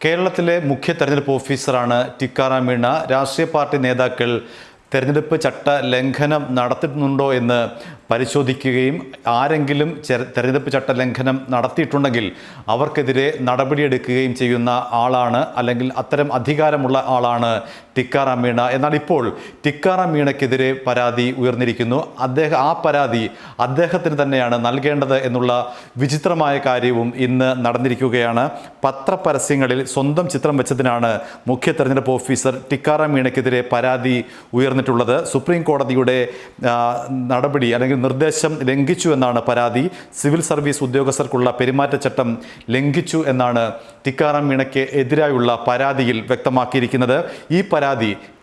കേരളത്തിലെ മുഖ്യ തെരഞ്ഞെടുപ്പ് ഓഫീസറാണ് ടിക്കാറാം മീണ. രാഷ്ട്രീയ പാർട്ടി നേതാക്കൾ തെരഞ്ഞെടുപ്പ് ചട്ട ലംഘനം നടത്തിയിട്ടുണ്ടോ എന്ന് പരിശോധിക്കുകയും ആരെങ്കിലും തെരഞ്ഞെടുപ്പ് ചട്ട ലംഘനം നടത്തിയിട്ടുണ്ടെങ്കിൽ അവർക്കെതിരെ നടപടിയെടുക്കുകയും ചെയ്യുന്ന ആളാണ് അല്ലെങ്കിൽ അത്തരം അധികാരമുള്ള ആളാണ് ടിക്കാറാം മീണ. എന്നാൽ ഇപ്പോൾ ടിക്കാറാം മീണയ്ക്കെതിരെ പരാതി ഉയർന്നിരിക്കുന്നു. അദ്ദേഹം ആ പരാതി അദ്ദേഹത്തിന് തന്നെയാണ് നൽകേണ്ടത് എന്നുള്ള വിചിത്രമായ കാര്യവും ഇന്ന് നടന്നിരിക്കുകയാണ്. പത്രപരസ്യങ്ങളിൽ സ്വന്തം ചിത്രം വെച്ചതിനാണ് മുഖ്യ തെരഞ്ഞെടുപ്പ് ഓഫീസർ ടിക്കാറാം മീണയ്ക്കെതിരെ പരാതി ഉയർന്നിട്ടുള്ളത്. സുപ്രീം കോടതിയുടെ നടപടി അല്ലെങ്കിൽ നിർദ്ദേശം ലംഘിച്ചു എന്നാണ് പരാതി. സിവിൽ സർവീസ് ഉദ്യോഗസ്ഥർക്കുള്ള പെരുമാറ്റച്ചട്ടം ലംഘിച്ചു എന്നാണ് ടിക്കാറാം മീണയ്ക്ക് എതിരായുള്ള പരാതിയിൽ വ്യക്തമാക്കിയിരിക്കുന്നത്. ഈ പരാതി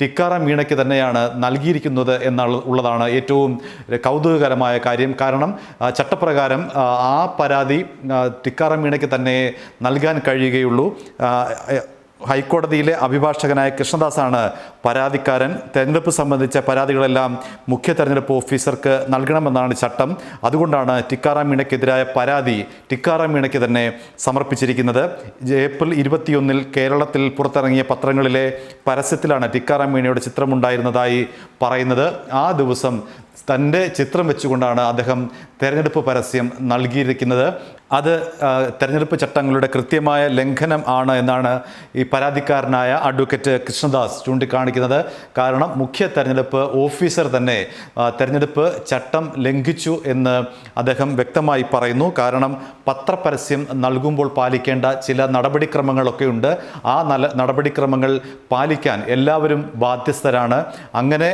ടിക്കാറാം മീണയ്ക്ക് തന്നെയാണ് നൽകിയിരിക്കുന്നത് എന്നുള്ള ഉള്ളതാണ് ഏറ്റവും കൗതുകകരമായ കാര്യം. കാരണം ചട്ടപ്രകാരം ആ, പരാതി ടിക്കാറാം മീണയ്ക്ക് തന്നെ നൽകാൻ കഴിയുകയുള്ളൂ. ഹൈക്കോടതിയിലെ അഭിഭാഷകനായ കൃഷ്ണദാസാണ് പരാതിക്കാരൻ. തെരഞ്ഞെടുപ്പ് സംബന്ധിച്ച പരാതികളെല്ലാം മുഖ്യ തെരഞ്ഞെടുപ്പ് ഓഫീസർക്ക് നൽകണമെന്നാണ് ചട്ടം. അതുകൊണ്ടാണ് ടിക്കാറാം മീണയ്ക്കെതിരായ പരാതി ടിക്കാറാം മീണയ്ക്ക് തന്നെ സമർപ്പിച്ചിരിക്കുന്നത്. ഏപ്രിൽ ഇരുപത്തിയൊന്നിൽ കേരളത്തിൽ പുറത്തിറങ്ങിയ പത്രങ്ങളിലെ പരസ്യത്തിലാണ് ടിക്കാറാം മീണയുടെ ചിത്രമുണ്ടായിരുന്നതായി പറയുന്നത്. ആ ദിവസം തന്റെ ചിത്രം വെച്ചുകൊണ്ടാണ് അദ്ദേഹം തെരഞ്ഞെടുപ്പ് പരസ്യം നൽകിയിരിക്കുന്നത്. അത് തെരഞ്ഞെടുപ്പ് ചട്ടങ്ങളുടെ കൃത്യമായ ലംഘനം ആണ് എന്നാണ് ഈ പരാതിക്കാരനായ അഡ്വക്കേറ്റ് കൃഷ്ണദാസ് ചൂണ്ടിക്കാണിക്കുന്നത്. കാരണം മുഖ്യ തെരഞ്ഞെടുപ്പ് ഓഫീസർ തന്നെ തെരഞ്ഞെടുപ്പ് ചട്ടം ലംഘിച്ചു എന്ന് അദ്ദേഹം വ്യക്തമായി പറയുന്നു. കാരണം പത്രപരസ്യം നൽകുമ്പോൾ പാലിക്കേണ്ട ചില നടപടിക്രമങ്ങളൊക്കെ ഉണ്ട്. ആ നല്ല നടപടിക്രമങ്ങൾ പാലിക്കാൻ എല്ലാവരും ബാധ്യസ്ഥരാണ്. അങ്ങനെ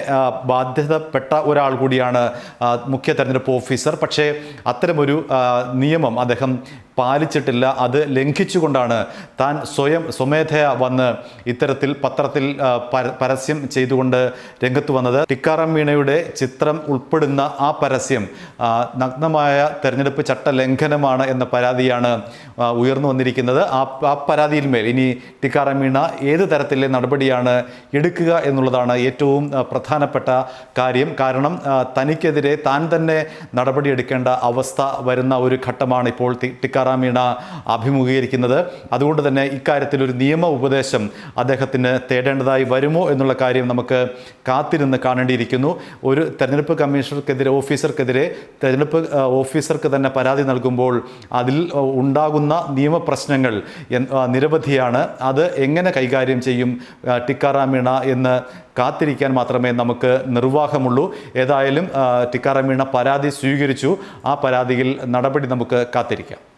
ബാധ്യതപ്പെട്ട ഒരാൾ കൂടിയാണ് മുഖ്യ തെരഞ്ഞെടുപ്പ് ഓഫീസർ. പക്ഷേ അത്തരമൊരു നിയമം അദ്ദേഹം പാലിച്ചിട്ടില്ല. അത് ലംഘിച്ചുകൊണ്ടാണ് താൻ സ്വയം സ്വമേധയാ വന്ന് ഇത്തരത്തിൽ പത്രത്തിൽ പരസ്യം ചെയ്തുകൊണ്ട് രംഗത്ത് വന്നത്. ടിക്കാറാം മീണയുടെ ചിത്രം ഉൾപ്പെടുന്ന ആ പരസ്യം നഗ്നമായ തെരഞ്ഞെടുപ്പ് ചട്ട ലംഘനമാണ് എന്ന പരാതിയാണ് ഉയർന്നു വന്നിരിക്കുന്നത്. ആ ആ പരാതിയിൽ മേൽ ഇനി ടിക്കാറാം മീണ ഏത് തരത്തിലെ നടപടിയാണ് എടുക്കുക എന്നുള്ളതാണ് ഏറ്റവും പ്രധാനപ്പെട്ട കാര്യം. കാരണം തനിക്കെതിരെ താൻ തന്നെ നടപടിയെടുക്കേണ്ട അവസ്ഥ വരുന്ന ഒരു ഘട്ടമാണ് ഇപ്പോൾ ടി- ടിക്കാറാം മീണ അഭിമുഖീകരിക്കുന്നത്. അതുകൊണ്ട് തന്നെ ഇക്കാര്യത്തിൽ ഒരു നിയമ ഉപദേശം അദ്ദേഹത്തിന് തേടേണ്ടതായി വരുമോ എന്നുള്ള കാര്യം നമുക്ക് കാത്തിരുന്ന് കാണേണ്ടിയിരിക്കുന്നു. ഒരു തെരഞ്ഞെടുപ്പ് കമ്മീഷണർക്കെതിരെ ഓഫീസർക്കെതിരെ തെരഞ്ഞെടുപ്പ് ഓഫീസർക്ക് തന്നെ പരാതി നൽകുമ്പോൾ അതിൽ ഉണ്ടാകുന്ന നിയമപ്രശ്നങ്ങൾ നിരവധിയാണ്. അത് എങ്ങനെ കൈകാര്യം ചെയ്യും ആ, ടിക്കാറാം മീണ എന്ന് കാത്തിരിക്കാൻ മാത്രമേ നമുക്ക് നിർവാഹമുള്ളൂ. ഏതായാലും ആ, ടിക്കാറാം മീണ പരാതി സ്വീകരിച്ചു. ആ പരാതിയിൽ നടപടി നമുക്ക് കാത്തിരിക്കാം.